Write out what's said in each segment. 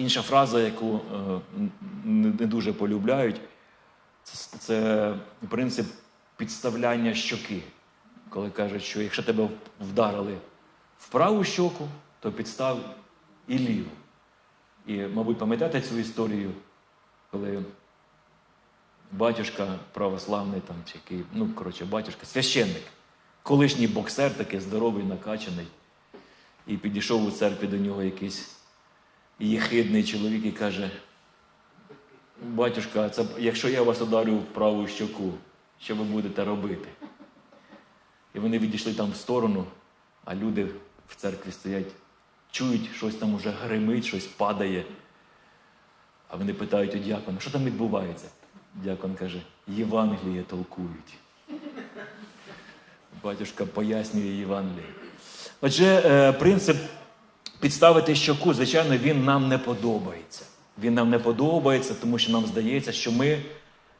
Інша фраза, яку е, не дуже полюбляють, це, принцип підставляння щоки. Коли кажуть, що якщо тебе вдарили в праву щоку, то підстав і ліву. І, мабуть, пам'ятаєте цю історію, коли батюшка православний, там, який, ну, коротше, батюшка, священник, колишній боксер, такий здоровий, накачаний, і підійшов у церкві до нього якийсь єхидний чоловік і каже: Батюшка, це, якщо я вас ударю в праву щоку, що ви будете робити? І вони відійшли там в сторону, а люди в церкві стоять, чують, щось там уже гримить, щось падає. А вони питають у дякона, що там відбувається? Дякон каже, Євангеліє толкують. Батюшка пояснює Євангеліє. Отже, е, принцип підставити щоку, звичайно, він нам не подобається. Він нам не подобається, тому що нам здається, що ми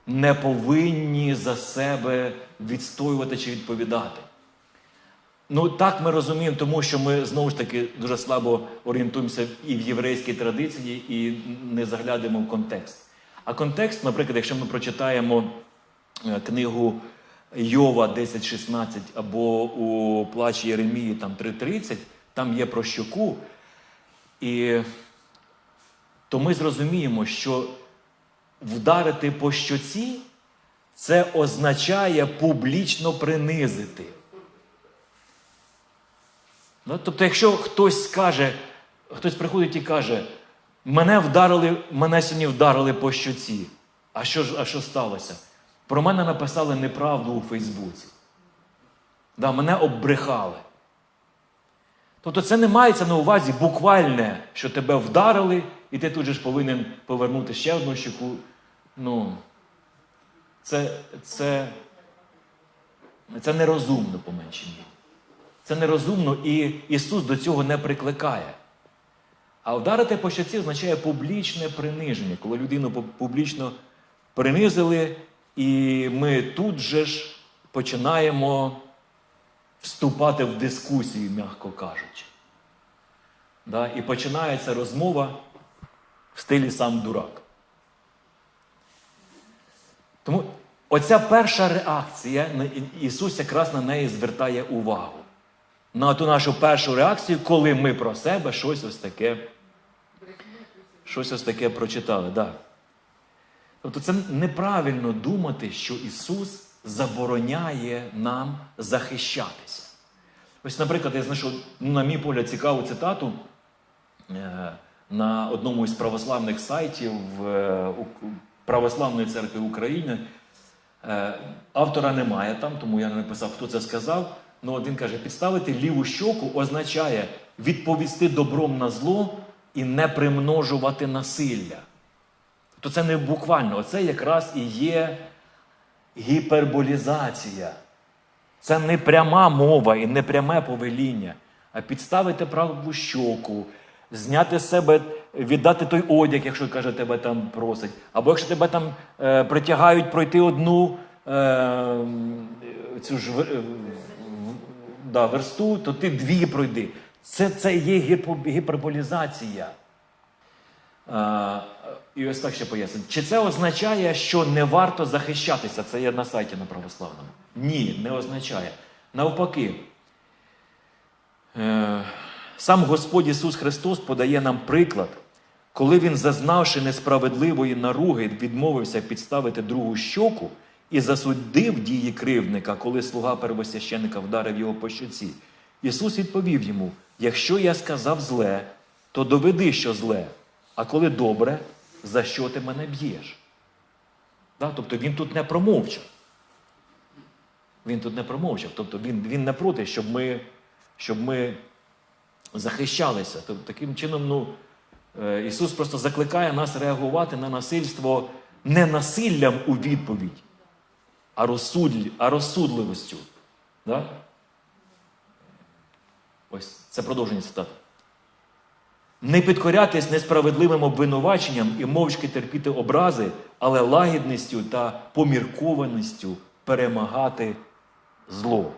не повинні за себе відстоювати чи відповідати. Ну так ми розуміємо, тому що ми знову ж таки дуже слабо орієнтуємося і в єврейській традиції, і не заглядемо в контекст. А контекст, наприклад, якщо ми прочитаємо е, книгу Йова 10.16 або у плачі Єремії там 3.30, там є про щоку. І то ми зрозуміємо, що вдарити по щоці це означає публічно принизити. Ну, тобто, якщо хтось скаже, хтось приходить і каже, мене вдарили, мене сьогодні вдарили по щоці. А що а що сталося? Про мене написали неправду у Фейсбуці. Да, мене оббрехали. Тобто це не мається на увазі буквальне, що тебе вдарили, і ти тут же ж повинен повернути ще одну щоку. Ну, це, це, це нерозумно, по меншій. Це нерозумно, і Ісус до цього не прикликає. А вдарити по щоці означає публічне приниження, коли людину публічно принизили, і ми тут же ж починаємо вступати в дискусію, м'яко кажучи. Да? І починається розмова в стилі сам дурак. Тому оця перша реакція, Ісус якраз на неї звертає увагу. На ту нашу першу реакцію, коли ми про себе щось ось таке, щось ось таке прочитали. Да. Тобто це неправильно думати, що Ісус забороняє нам захищатися. Ось, наприклад, я знайшов, ну, на мій погляд, цікаву цитату е, на одному із православних сайтів е, Православної церкви України. Е, Автора немає там, тому я не написав, хто це сказав. Ну, от він каже: підставити ліву щоку означає відповісти добром на зло і не примножувати насилля. То це не буквально, це якраз і є гіперболізація. Це не пряма мова і не пряме повеління, а підставити праву щоку, зняти з себе, віддати той одяг, якщо каже, тебе там просить. Або якщо тебе там е, притягають пройти одну е, цю ж в- в- да, версту, то ти дві пройди. Це, це є гіперболізація. А, і ось так ще поясню. Чи це означає, що не варто захищатися? Це є на сайті на православному. Ні, не означає. Навпаки, е, сам Господь Ісус Христос подає нам приклад, коли Він, зазнавши несправедливої наруги, відмовився підставити другу щоку і засудив дії кривдника, коли слуга первосвященника вдарив його по щоці. Ісус відповів йому: якщо я сказав зле, то доведи, що зле. А коли добре, за що ти мене б'єш? Да? Тобто він тут не промовчав. Він тут не промовчав. Тобто він, він не проти, щоб ми, щоб ми захищалися. Тобто, таким чином, ну, е, Ісус просто закликає нас реагувати на насильство не насиллям у відповідь, а, розсудлі, а розсудливостю. Да? Ось це продовження цитати. Не підкорятись несправедливим обвинуваченням і мовчки терпіти образи, але лагідністю та поміркованістю перемагати зло.